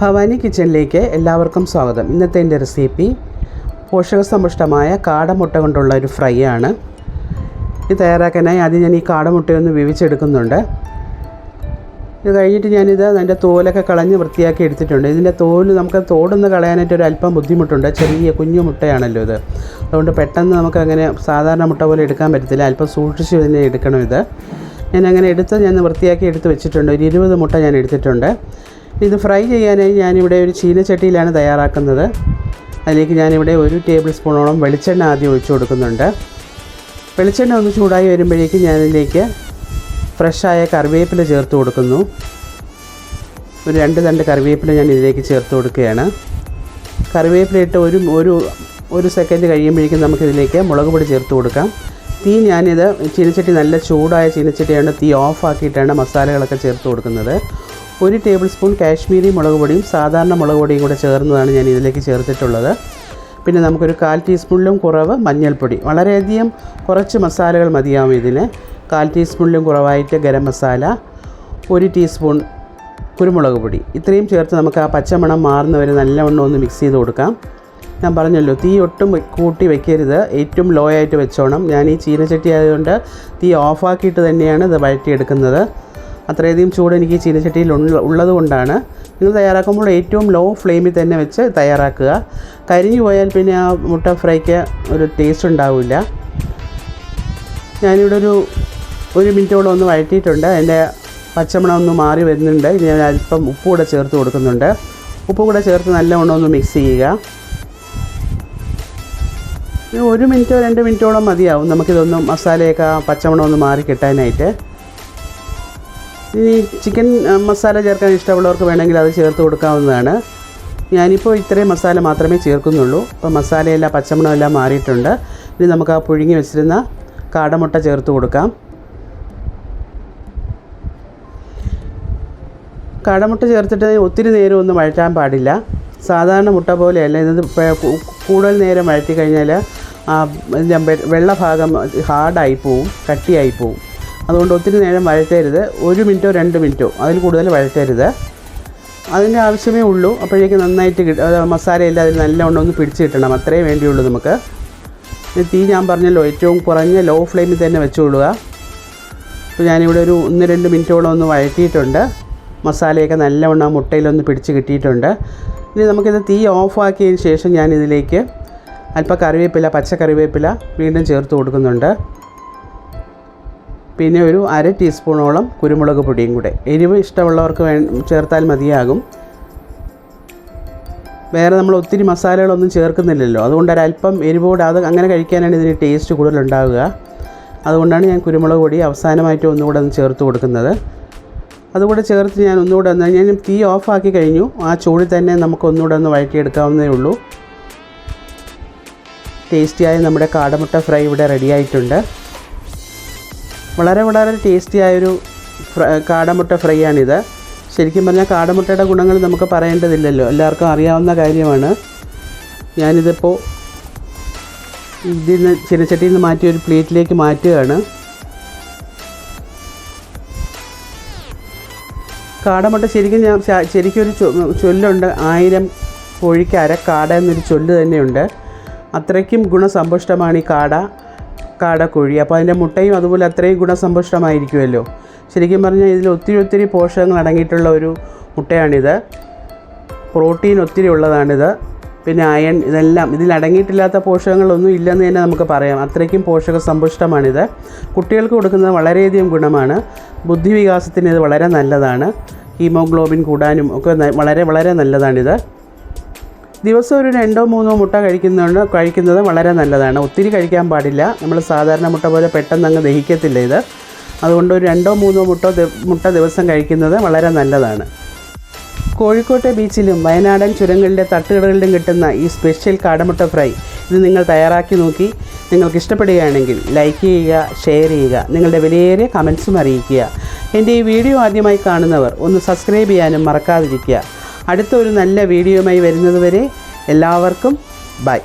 ഭവാനി കിച്ചണിലേക്ക് എല്ലാവർക്കും സ്വാഗതം. ഇന്നത്തെ എന്റെ റെസിപ്പി പോഷകസമ്പുഷ്ടമായ കാടമുട്ട കൊണ്ടുള്ള ഒരു ഫ്രൈ ആണ് ഇത് തയ്യാറാക്കാനായി ആദ്യം ഞാൻ ഈ കാടമുട്ടയൊന്ന് വീവിച്ചെടുക്കുന്നുണ്ട്. ഇത് കഴിഞ്ഞിട്ട് ഞാനിത് അതിന്റെ തോലൊക്കെ കളഞ്ഞ് വൃത്തിയാക്കി എടുത്തിട്ടുണ്ട്. ഇതിന്റെ തോൽ നമുക്ക് തോടൊന്ന് കളയാനായിട്ട് ഒരു അല്പം ബുദ്ധിമുട്ടുണ്ട്. ചെറിയ കുഞ്ഞു മുട്ടയാണല്ലോ ഇത്. അതുകൊണ്ട് പെട്ടെന്ന് നമുക്ക് അങ്ങനെ സാധാരണ മുട്ട പോലെ എടുക്കാൻ പറ്റത്തില്ല. അല്പം സൂക്ഷിച്ച് തന്നെ എടുക്കണം ഇത്. ഞാൻ അങ്ങനെ എടുത്ത് ഞാൻ വൃത്തിയാക്കി എടുത്ത് വെച്ചിട്ടുണ്ട്. ഒരു ഇരുപത് മുട്ട ഞാൻ എടുത്തിട്ടുണ്ട്. ഇത് ഫ്രൈ ചെയ്യാനായി ഞാനിവിടെ ഒരു ചീനച്ചട്ടിയിലാണ് തയ്യാറാക്കുന്നത്. അതിലേക്ക് ഞാനിവിടെ ഒരു ടേബിൾ സ്പൂണോളം വെളിച്ചെണ്ണ ആദ്യം ഒഴിച്ചു കൊടുക്കുന്നുണ്ട്. വെളിച്ചെണ്ണ ഒന്ന് ചൂടായി വരുമ്പോഴേക്കും ഞാനിതിലേക്ക് ഫ്രഷായ കറിവേപ്പില ചേർത്ത് കൊടുക്കുന്നു. ഒരു രണ്ട് തണ്ട് കറിവേപ്പില ഞാൻ ഇതിലേക്ക് ചേർത്ത് കൊടുക്കുകയാണ്. കറിവേപ്പില ഇട്ട് ഒരു ഒരു ഒരു സെക്കൻഡ് കഴിയുമ്പോഴേക്കും നമുക്കിതിലേക്ക് മുളക് പൊടി ചേർത്ത് കൊടുക്കാം. തീ ഞാനിത് ചീനച്ചട്ടി നല്ല ചൂടായ ചീനച്ചട്ടിയാണ് തീ ഓഫാക്കിയിട്ടാണ് മസാലകളൊക്കെ ചേർത്ത് കൊടുക്കുന്നത്. ഒരു ടേബിൾ സ്പൂൺ കാശ്മീരി മുളക് പൊടിയും സാധാരണ മുളക് പൊടിയും കൂടെ ചേർന്നതാണ് ഞാൻ ഇതിലേക്ക് ചേർത്തിട്ടുള്ളത്. പിന്നെ നമുക്കൊരു കാൽ ടീസ്പൂണിലും കുറവ് മഞ്ഞൾപ്പൊടി. വളരെയധികം കുറച്ച് മസാലകൾ മതിയാവും ഇതിന്. കാൽ ടീസ്പൂണിലും കുറവായിട്ട് ഗരം മസാല ഒരു ടീസ്പൂൺ കുരുമുളക് പൊടി. ഇത്രയും ചേർത്ത് നമുക്ക് ആ പച്ചമണം മാറുന്നവരെ നല്ലവണ്ണം ഒന്ന് മിക്സ് ചെയ്ത് കൊടുക്കാം. ഞാൻ പറഞ്ഞല്ലോ തീ ഒട്ടും കൂട്ടി വെക്കരുത്. ഏറ്റവും ലോ ആയിട്ട് വെച്ചോണം. ഞാൻ ഈ ചീനച്ചട്ടി ആയതുകൊണ്ട് തീ ഓഫാക്കിയിട്ട് തന്നെയാണ് ഇത് വഴറ്റിയെടുക്കുന്നത്. അത്രയധികം ചൂട് എനിക്ക് ചീനച്ചട്ടിയിൽ ഉള്ളത് കൊണ്ടാണ്. നിങ്ങൾ തയ്യാറാക്കുമ്പോൾ ഏറ്റവും ലോ ഫ്ലെയിമിൽ തന്നെ വെച്ച് തയ്യാറാക്കുക. കരിഞ്ഞു പോയാൽ പിന്നെ ആ മുട്ട ഫ്രൈക്ക് ഒരു ടേസ്റ്റ് ഉണ്ടാവില്ല. ഞാനിവിടെ ഒരു ഒരു മിനിറ്റോളം ഒന്ന് വഴറ്റിയിട്ടുണ്ട്. അതിന്റെ പച്ചമണം ഒന്ന് മാറി വരുന്നുണ്ട്. ഇനി ഞാൻ അല്പം ഉപ്പ് കൂടെ ചേർത്ത് കൊടുക്കുന്നുണ്ട്. ഉപ്പ് കൂടെ ചേർത്ത് നല്ലവണ്ണം ഒന്ന് മിക്സ് ചെയ്യുക. ഒരു മിനിറ്റോ രണ്ട് മിനിറ്റോളം മതിയാവും. നമുക്കിതൊന്നും മസാലയൊക്കെ ആ പച്ചമണം ഒന്ന് മാറി കിട്ടാനായിട്ട്. ഇനി ചിക്കൻ മസാല ചേർക്കാൻ ഇഷ്ടമുള്ളവർക്ക് വേണമെങ്കിൽ അത് ചേർത്ത് കൊടുക്കാവുന്നതാണ്. ഞാനിപ്പോൾ ഇത്രയും മസാല മാത്രമേ ചേർക്കുന്നുള്ളൂ. അപ്പോൾ മസാലയെല്ലാം പച്ചമണം എല്ലാം മാറിയിട്ടുണ്ട്. ഇനി നമുക്ക് ആ പുഴുങ്ങി വെച്ചിരുന്ന കാടമുട്ട ചേർത്ത് കൊടുക്കാം. കാടമുട്ട ചേർത്തിട്ട് ഒത്തിരി നേരം ഒന്നും വഴറ്റാൻ പാടില്ല. സാധാരണ മുട്ട പോലെയല്ല. ഇത് കൂടുതൽ നേരം വഴറ്റി കഴിഞ്ഞാൽ വെള്ള ഭാഗം ഹാർഡായി പോവും കട്ടിയായി പോവും. അതുകൊണ്ട് ഒത്തിരി നേരം വഴറ്റരുത്. ഒരു മിനിറ്റോ രണ്ട് മിനിറ്റോ. അതിൽ കൂടുതൽ വഴറ്റരുത്. അതിന്റെ ആവശ്യമേ ഉള്ളൂ. അപ്പോഴേക്കും നന്നായിട്ട് കിട്ടും മസാലയെല്ലാം അതിൽ നല്ലവണ്ണം ഒന്ന് പിടിച്ച് കിട്ടണം. അത്രേ വേണ്ടിയുള്ളൂ നമുക്ക്. തീ ഞാൻ പറഞ്ഞല്ലോ ഏറ്റവും കുറഞ്ഞ ലോ ഫ്ലെയിമിൽ തന്നെ വെച്ചുകൊള്ളുക അപ്പോൾ ഞാനിവിടെ ഒരു ഒന്ന് രണ്ട് മിനിറ്റോളം ഒന്ന് വഴറ്റിയിട്ടുണ്ട്. മസാലയൊക്കെ നല്ലവണ്ണം മുട്ടയിലൊന്ന് പിടിച്ച് കിട്ടിയിട്ടുണ്ട്. ഇനി നമുക്കിത് തീ ഓഫാക്കിയതിന് ശേഷം ഞാനിതിലേക്ക് അല്പം കറിവേപ്പില പച്ച കറിവേപ്പില വീണ്ടും ചേർത്ത് കൊടുക്കുന്നുണ്ട്. പിന്നെ ഒരു അര ടീസ്പൂണോളം കുരുമുളക് പൊടിയും കൂടെ. എരിവ് ഇഷ്ടമുള്ളവർക്ക് വേ ചേർത്താൽ മതിയാകും. വേറെ നമ്മൾ ഒത്തിരി മസാലകളൊന്നും ചേർക്കുന്നില്ലല്ലോ. അതുകൊണ്ട് ഒരല്പം എരിവോട് അത് അങ്ങനെ കഴിക്കാനാണ് ഇതിന് ടേസ്റ്റ് കൂടുതലുണ്ടാവുക അതുകൊണ്ടാണ് ഞാൻ കുരുമുളക് പൊടി അവസാനമായിട്ട് ഒന്നുകൂടെ ഒന്ന് ചേർത്ത് കൊടുക്കുന്നത്. അതുകൂടെ ചേർത്ത് ഞാൻ ഒന്നുകൂടെ ഒന്ന് ഞാൻ തീ ഓഫാക്കി കഴിഞ്ഞു. ആ ചൂടിൽ തന്നെ നമുക്ക് ഒന്നുകൂടെ ഒന്ന് വഴറ്റിയെടുക്കാവുന്നേ ഉള്ളൂ. ടേസ്റ്റിയായ നമ്മുടെ കാടമുട്ട ഫ്രൈ ഇവിടെ റെഡി ആയിട്ടുണ്ട്. വളരെ വളരെ ടേസ്റ്റിയായൊരു കാടമുട്ട ഫ്രൈ ആണിത് ശരിക്കും പറഞ്ഞാൽ കാടമുട്ടയുടെ ഗുണങ്ങൾ നമുക്ക് പറയേണ്ടതില്ലല്ലോ. എല്ലാവർക്കും അറിയാവുന്ന കാര്യമാണ്. ഞാനിതിപ്പോൾ ഇതിൽ നിന്ന് ചിരച്ചട്ടിയിൽ നിന്ന് മാറ്റി ഒരു പ്ലേറ്റിലേക്ക് മാറ്റുകയാണ്. കാടമുട്ട ശരിക്കും ഞാൻ ശരിക്കും ഒരു ചൊല്ലുണ്ട്. ആയിരം കോഴിക്ക് കാട എന്നൊരു ചൊല്ല് തന്നെയുണ്ട്. അത്രയ്ക്കും ഗുണസമ്പുഷ്ടമാണ് ഈ കാട കാടക്കോഴി അപ്പോൾ അതിന്റെ മുട്ടയും അതുപോലെ അത്രയും ഗുണസമ്പുഷ്ടമായിരിക്കുമല്ലോ. ശരിക്കും പറഞ്ഞാൽ ഇതിൽ ഒത്തിരി ഒത്തിരി പോഷകങ്ങൾ അടങ്ങിയിട്ടുള്ള ഒരു മുട്ടയാണിത്. പ്രോട്ടീൻ ഒത്തിരി ഉള്ളതാണിത്. പിന്നെ അയൺ ഇതെല്ലാം ഇതിൽ അടങ്ങിയിട്ടില്ലാത്ത പോഷകങ്ങളൊന്നും ഇല്ലെന്ന് തന്നെ നമുക്ക് പറയാം. അത്രയ്ക്കും പോഷക സമ്പുഷ്ടമാണിത് കുട്ടികൾക്ക് കൊടുക്കുന്നത് വളരെയധികം ഗുണമാണ്. ബുദ്ധിവികാസത്തിന് ഇത് വളരെ നല്ലതാണ്. ഹീമോഗ്ലോബിൻ കൂടാനും ഒക്കെ വളരെ വളരെ നല്ലതാണിത്. ദിവസം ഒരു രണ്ടോ മൂന്നോ മുട്ട കഴിക്കുന്നുണ്ട് കഴിക്കുന്നത് വളരെ നല്ലതാണ്. ഒത്തിരി കഴിക്കാൻ പാടില്ല. നമ്മൾ സാധാരണ മുട്ട പോലെ പെട്ടെന്ന് അങ്ങ് ദഹിക്കത്തില്ല ഇത്. അതുകൊണ്ട് ഒരു രണ്ടോ മൂന്നോ മുട്ട മുട്ട ദിവസം കഴിക്കുന്നത് വളരെ നല്ലതാണ്. കോഴിക്കോട്ടെ ബീച്ചിലും വയനാടൻ ചുരങ്ങളിലെ തട്ടുകടകളിലും കിട്ടുന്ന ഈ സ്പെഷ്യൽ കാടമുട്ട ഫ്രൈ ഇത് നിങ്ങൾ തയ്യാറാക്കി നോക്കി നിങ്ങൾക്ക് ഇഷ്ടപ്പെടുകയാണെങ്കിൽ ലൈക്ക് ചെയ്യുക ഷെയർ ചെയ്യുക നിങ്ങളുടെ വിലയേറിയ കമൻസും അറിയിക്കുക. എന്റെ ഈ വീഡിയോ ആദ്യമായി കാണുന്നവർ ഒന്ന് സബ്സ്ക്രൈബ് ചെയ്യാനും മറക്കാതിരിക്കുക. അടുത്ത ഒരു നല്ല വീഡിയോയുമായി വരുന്നതുവരെ എല്ലാവർക്കും ബൈ.